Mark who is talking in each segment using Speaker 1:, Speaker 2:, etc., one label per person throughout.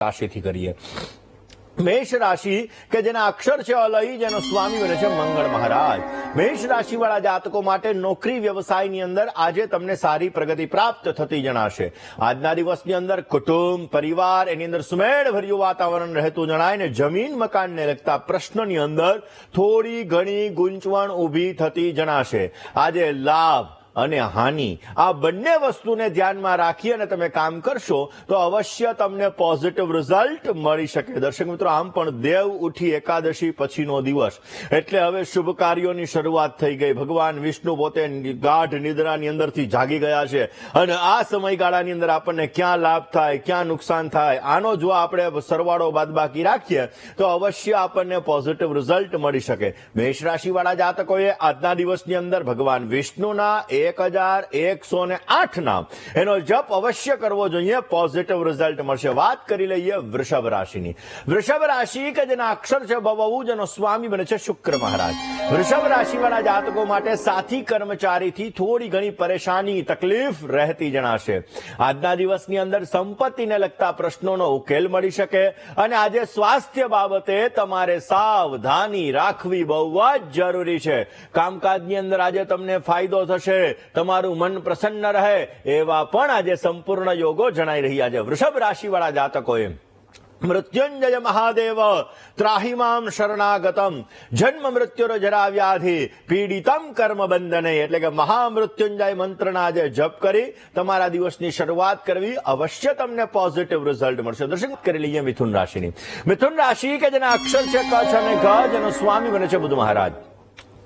Speaker 1: રાશિથી કરીએ. મેષ રાશિ કે જેના અક્ષર છે અલય જેનો સ્વામી બને છે મંગળ મહારાજ. મેષ રાશિ વાળા જાતકો માટે નોકરી વ્યવસાયની અંદર આજે તમને સારી પ્રગતિ પ્રાપ્ત થતી જણાશે. આજના દિવસની અંદર કુટુંબ, પરિવાર, એની અંદર સુમેળ ભર્યું વાતાવરણ રહેતું જણાય ને જમીન મકાનને લગતા પ્રશ્નની અંદર થોડી ઘણી ગૂંચવણ ઊભી થતી જણાશે. આજે લાભ અને હાનિ. આ બંને વસ્તુને ધ્યાનમાં રાખી અને તમે કામ કરશો તો અવશ્ય તમને પોઝિટિવ રિઝલ્ટ મળી શકે. દર્શક મિત્રો, આમ પણ દેવ ઉઠી એકાદશી પછીનો દિવસ. એટલે હવે શુભ કાર્યોની શરૂઆત થઈ ગઈ. ભગવાન વિષ્ણુ પોતે ગાઢ નિદ્રાની અંદરથી જાગી ગયા છે. અને આ સમયગાળાની અંદર આપણને ક્યાં લાભ થાય, ક્યાં નુકસાન થાય, આનો જો આપણે સરવાળો બાદબાકી રાખીએ, તો અવશ્ય આપણને પોઝિટિવ રિઝલ્ટ મળી શકે. મેષ રાશિવાળા જાતકોએ આજના દિવસની અંદર ભગવાન વિષ્ણુના એક હજાર એકસો ને આઠ નામ. એનો જપ અવશ્ય કરવો જોઈએ. પોઝિટિવ રિઝલ્ટ મળશે. વાત કરી લઈએ વૃષભ રાશિની. વૃષભ રાશિ કે જેના અક્ષર છે બબુ જેનો સ્વામી બને છે શુક્ર મહારાજ. વૃષભ રાશિવાળા જાતકો માટે સાથી કર્મચારીથી થોડી ઘણી પરેશાની, તકલીફ રહેતી જણાશે. આજના દિવસની અંદર સંપત્તિને લગતા પ્રશ્નોનો ઉકેલ મળી શકે અને આજે સ્વાસ્થ્ય બાબતે તમારે સાવધાની રાખવી બહુ જ જરૂરી છે. કામકાજની અંદર આજે તમને ફાયદો થશે. તમારું મન પ્રસન્ન રહે એવા પણ આજે સંપૂર્ણ યોગો જણાઈ રહ્યા છે. વૃષભ રાશિવાળા જાતકોએ, મૃત્યુંજય મહાદેવ ત્રાહિમામ શરણાગતમ, જન્મ મૃત્યુર જરા પીડિતમ કર્મ બંધને. એટલે કે મહામૃત્યુંજય મંત્રના આજે જપ કરી, તમારા દિવસની શરૂઆત કરવી અવશ્ય તમને પોઝિટિવ રિઝલ્ટ મળશે. દર્શન કરી લઈએ મિથુન રાશિની. મિથુન રાશિ કે જેના અક્ષર છે કચ્છ અને ગ જેનો સ્વામી બને છે બુધ મહારાજ.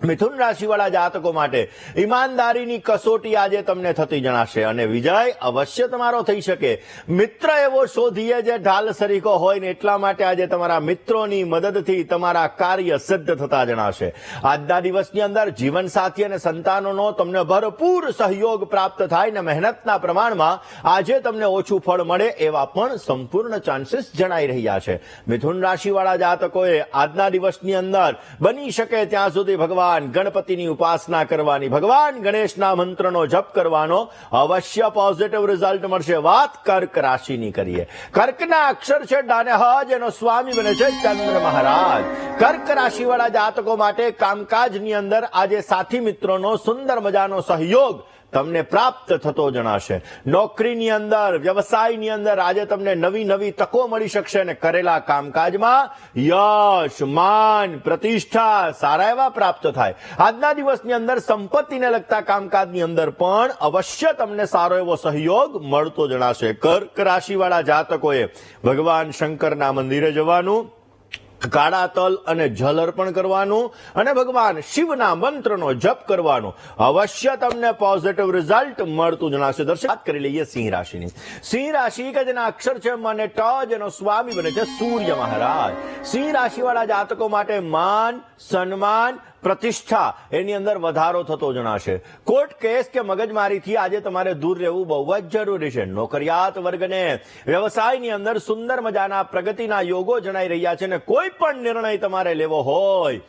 Speaker 1: મિથુન રાશિવાળા જાતકો માટે ઈમાનદારીની કસોટી આજે તમને થતી જણાશે અને વિજય અવશ્ય તમારો થઈ શકે. મિત્ર એવો શોધીએ જે ઢાલ સરીકો હોય ને એટલા માટે આજે તમારા મિત્રોની મદદથી તમારા કાર્ય સિદ્ધ થતા જણાશે. આજના દિવસની અંદર જીવનસાથી અને સંતાનોનો તમને ભરપૂર સહયોગ પ્રાપ્ત થાય ને મહેનતના પ્રમાણમાં આજે તમને ઓછું ફળ મળે એવા પણ સંપૂર્ણ ચાન્સીસ જણાઈ રહ્યા છે. મિથુન રાશિવાળા જાતકોએ આજના દિવસની અંદર બની શકે ત્યાં સુધી ભગવાન ગણપતિની ઉપાસના કરવાની. ભગવાન ગણેશના મંત્રનો જપ કરવાનો. અવશ્ય પોઝિટિવ રિઝલ્ટ મળશે. વાત કર્ક રાશિની કરીએ. કર્કના અક્ષર છે ડાને હજ એનો સ્વામી બને છે ચંદ્ર મહારાજ. કર્ક રાશિવાળા જાતકો માટે કામકાજની અંદર આજે સાથી મિત્રોનો સુંદર મજાનો સહયોગ તમને પ્રાપ્ત થતો જણાશે. નોકરીની અંદર, વ્યવસાયની અંદર આજે તમને નવી નવી તકો મળી શકશે અને કરેલા કામકાજમાં યશ, માન, પ્રતિષ્ઠા સારા એવા પ્રાપ્ત થાય. આજના દિવસની અંદર સંપત્તિને લગતા કામકાજની અંદર પણ અવશ્ય તમને સારો એવો સહયોગ મળતો જણાશે. કર્ક રાશિવાળા જાતકોએ ભગવાન શંકરના મંદિરે જવાનું કાળા તલ અને જલ અર્પણ કરવાનું અને ભગવાન શિવના મંત્રનો જપ કરવાનો. અવશ્ય તમને પોઝિટિવ રિઝલ્ટ મળતું જણાશે. દર્શક, વાત કરી લઈએ સિંહ રાશિની. સિંહ રાશિ કે જેના અક્ષર છે મને ટ, જેનો સ્વામી બને છે સૂર્ય મહારાજ. સિંહ રાશિવાળા જાતકો માટે માન, સન્માન પ્રતિષ્ઠા એની અંદર વધારો થતો જણાશે. કોર્ટ કેસ કે મગજમારીથી આજે તમારે દૂર રહેવું બહુ જ જરૂરી છે. નોકરિયાત વર્ગને વ્યવસાયની અંદર સુંદર મજાના પ્રગતિના યોગો જણાઈ રહ્યા છે અને કોઈ પણ નિર્ણય તમારે લેવો હોય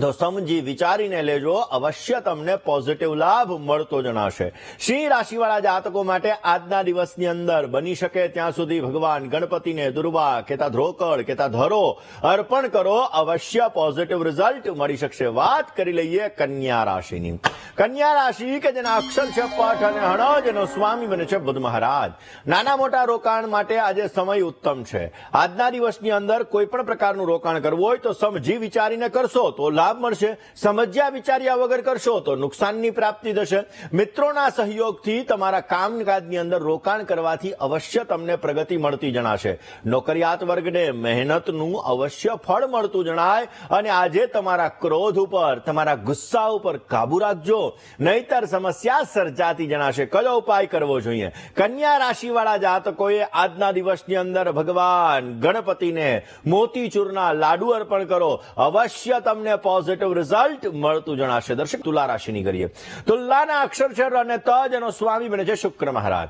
Speaker 1: તો સમજી વિચારીને લેજો, અવશ્ય તમને પોઝિટિવ લાભ મળતો જણાશે. સિંહ રાશિવાળા જાતકો માટે આજના દિવસની અંદર બની શકે ત્યાં સુધી ભગવાન ગણપતિને દુર્વા, કેતા ધ્રોકળ કેતા ધરો અર્પણ કરો, અવશ્ય પોઝિટિવ રિઝલ્ટ મળી શકશે. વાત કરી લઈએ કન્યા રાશિની. કન્યા રાશિ કે જેના અક્ષર છે પઠ અને હણજ એનો સ્વામી બને છે બુદ્ધ મહારાજ. નાના મોટા રોકાણ માટે આજે સમય ઉત્તમ છે. આજના દિવસની અંદર કોઈ પણ પ્રકારનું રોકાણ કરવું હોય તો સમજી વિચારીને કરશો તો લાભ મળશે. સમજ્યા વિચાર્યા વગર કરશો તો નુકસાનની પ્રાપ્તિ થશે. મિત્રોના સહયોગથી તમારા કામકાજની અંદર રોકાણ કરવાથી અવશ્ય તમને પ્રગતિ મળતી જણાશે. નોકરિયાત વર્ગને મહેનતનું અવશ્ય ફળ મળતું જણાય અને આજે તમારા ક્રોધ ઉપર, તમારા ગુસ્સા ઉપર કાબુ રાખજો. નહીતર સમસ્યા સર્જાતી જણાશે. કયો ઉપાય કરવો જોઈએ? કન્યા રાશિવાળા જાતકોએ આજના દિવસની અંદર ભગવાન ગણપતિને મોતીચૂરના લાડુ અર્પણ કરો. અવશ્ય તમને પોઝિટિવ રિઝલ્ટ મળતું જણાશે. દર્શક, તુલા રાશિની કરીએ તુલાના અક્ષર છે અને તજ એનો સ્વામી બને છે શુક્ર મહારાજ.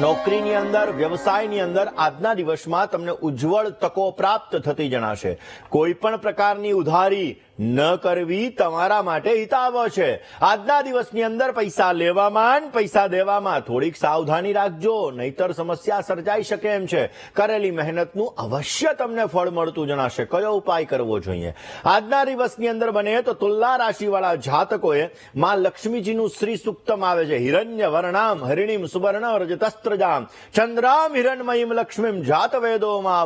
Speaker 1: નોકરીની અંદર, વ્યવસાયની અંદર આજના દિવસમાં તમને ઉજ્જવળ તકો પ્રાપ્ત થતી જણાશે. કોઈ પણ પ્રકારની ઉધારી ન કરવી તમારા માટે હિતાવ છે. આજના દિવસની અંદર પૈસા લેવામાં પૈસા દેવામાં થોડીક સાવધાની રાખજો, નહીતર સમસ્યા સર્જાઈ શકે એમ છે. કરેલી મહેનતનું અવશ્ય તમને ફળ મળતું જણાશે. કયો ઉપાય કરવો જોઈએ? આજના દિવસની અંદર બને તો તુલા રાશિવાળા જાતકોએ માં લક્ષ્મીજીનું શ્રી સુક્તમ આવે છે. હિરણ્ય વર્ણામ, હરિણીમ, સુવર્ણ રજતસ્ત્રજામ ચંદ્રામ, હિરણમયીમ, લક્ષ્મીમ જાત વેદોમાં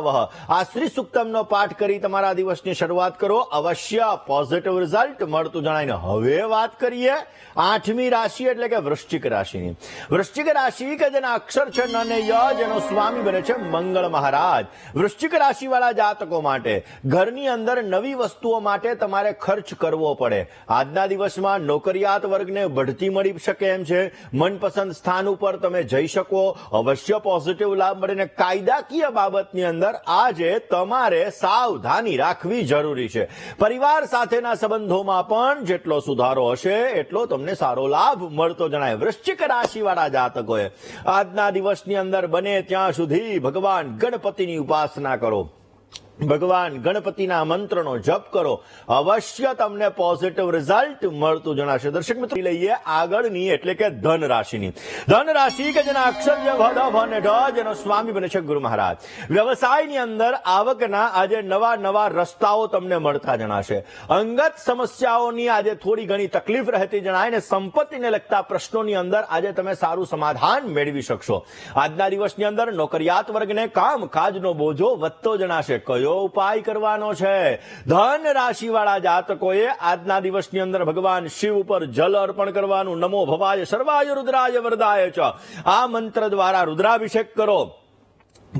Speaker 1: આ શ્રી સુક્તમનો પાઠ કરી તમારા દિવસની શરૂઆત કરો. અવશ્ય પોઝિટિવ રિઝલ્ટ મળતું જણાયને હવે વાત કરીએ આઠમી રાશિ એટલે કે વૃશ્ચિક રાશિની. વૃશ્ચિક રાશિ કે જેના અક્ષર છે ન ને ય, જેનો સ્વામી બને છે મંગળ મહારાજ. વૃશ્ચિક રાશિવાળા જાતકો માટે ઘરની અંદર નવી વસ્તુઓ માટે તમારે ખર્ચ કરવો પડે. આજના દિવસમાં નોકરિયાત વર્ગને બઢતી મળી શકે એમ છે. મનપસંદ સ્થાન ઉપર તમે જઈ શકો. અવશ્ય પોઝિટિવ લાભ મળે ને કાયદાકીય બાબતની અંદર આજે તમારે સાવધાની રાખવી જરૂરી છે. પરિવાર સાથેના સંબંધોમાં પણ જેટલો સુધારો હશે, એટલો તમને સારો લાભ મળતો જણાય. વૃશ્ચિક રાશિવાળા જાતકોએ આજના દિવસની અંદર બને ત્યાં સુધી ભગવાન ગણપતિની ઉપાસના કરો. ભગવાન ગણપતિના મંત્રનો જપ કરો. અવશ્ય તમને પોઝિટિવ રિઝલ્ટ મળતું જણાશે. દર્શક મિત્રો લઈએ આગળની, એટલે કે ધન રાશિની ધન રાશિ કે જેના અક્ષર જે જેનો સ્વામી બને છે ગુરુ મહારાજ. વ્યવસાયની અંદર આવકના આજે નવા નવા રસ્તાઓ તમને મળતા જણાશે. અંગત સમસ્યાઓની આજે થોડી ઘણી તકલીફ રહેતી જણાય ને સંપત્તિને લગતા પ્રશ્નોની અંદર આજે તમે સારું સમાધાન મેળવી શકશો. આજના દિવસની અંદર નોકરિયાત વર્ગને કામ કાજનો બોજો વધતો જણાશે. કયો? ઉપાય કરવાનો છે. ધન રાશિવાળા જાતકોએ આજના દિવસની અંદર ભગવાન શિવ ઉપર જલ અર્પણ કરવાનું. નમો ભવાય સર્વાય રુદ્રાય વરદાય ચ. આ મંત્ર દ્વારા રુદ્રાભિષેક કરો.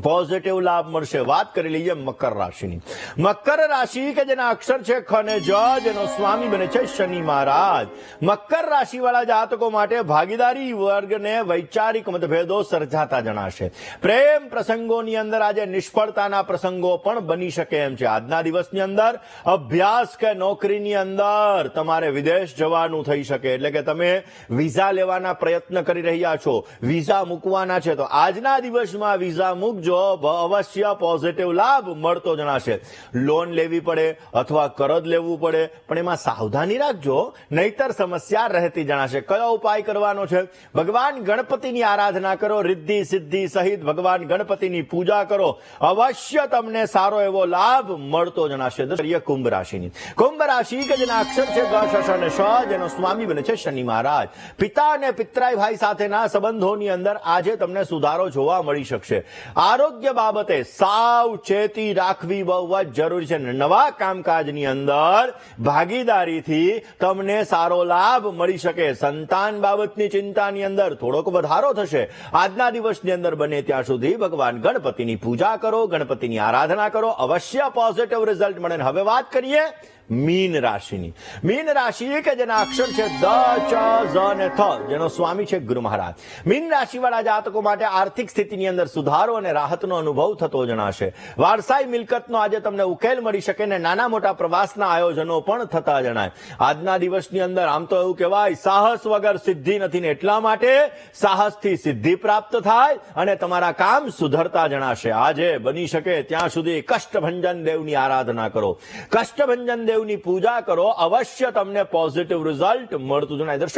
Speaker 1: પોઝિટિવ લાભ મળશે. વાત કરી લઈએ મકર રાશિની. મકર રાશિ કે જેના અક્ષર છે ખ અને જ જેનો સ્વામી બને છે શનિ મહારાજ. મકર રાશિવાળા જાતકો માટે ભાગીદારી વર્ગને વૈચારિક મતભેદો સર્જાતા જણાશે. પ્રેમ પ્રસંગોની અંદર આજે નિષ્ફળતાના પ્રસંગો પણ બની શકે એમ છે. આજના દિવસની અંદર અભ્યાસ કે નોકરીની અંદર તમારે વિદેશ જવાનું થઈ શકે. એટલે કે તમે વિઝા લેવાના પ્રયત્ન કરી રહ્યા છો. વિઝા મૂકવાના છે. તો આજના દિવસમાં વિઝા મૂકજો અવશ્ય પોઝિટિવ લાભ મળતો જણાશે. લોન લેવી પડે અથવા કરજ લેવું પડે, પણ એમાં સાવધાની રાખજો, નહીતર સમસ્યા રહેતી જણાશે. કયો ઉપાય કરવાનો છે? ભગવાન ગણપતિની આરાધના કરો, રિદ્ધિ, સિદ્ધિ સહિત ભગવાન ગણપતિની પૂજા કરો. અવશ્ય તમને સારો એવો લાભ મળતો જણાશે. કુંભ રાશિની. કુંભ રાશિ કે જેના અક્ષર છે જેનો સ્વામી બને છે શનિ મહારાજ. પિતા અને પિતરાય ભાઈ સાથેના સંબંધોની અંદર આજે તમને સુધારો જોવા મળી શકશે. આરોગ્ય બાબતે સાવચેતી રાખવી બહુ જ જરૂરી છે. નવા કામકાજની અંદર ભાગીદારીથી તમને સારો લાભ મળી શકે. સંતાન બાબતની ચિંતાની અંદર થોડોક વધારો થશે. આજના દિવસની અંદર બને ત્યાં સુધી ભગવાન ગણપતિની પૂજા કરો, ગણપતિની આરાધના કરો. અવશ્ય પોઝિટિવ રિઝલ્ટ મળે. હવે વાત કરીએ મીન રાશિની. મીન રાશિ કે જેના અક્ષર છે, દ, ચ, ઝ અને થ, જેનો સ્વામી છે ગુરુ મહારાજ. મીન રાશિવાળા જાતકો માટે આર્થિક સ્થિતિની અંદર સુધારો અને રાહતનો અનુભવ થતો જણાશે. વારસાઈ મિલકતનો આજે તમને ઉકેલ મળી શકે ને નાના મોટા પ્રવાસના આયોજનો પણ થતા જણાય. આજના દિવસની અંદર આમ તો એવું કહેવાય, સાહસ વગર સિદ્ધિ નથી ને એટલા માટે સાહસથી સિદ્ધિ પ્રાપ્ત થાય અને તમારા કામ સુધરતા જણાશે. આજે બની શકે ત્યાં સુધી કષ્ટભંજન દેવની આરાધના કરો. કષ્ટભંજન દેવની પૂજા કરો અવશ્ય તમને પોઝિટિવ રિઝલ્ટ મળતું જણાય. દર્શક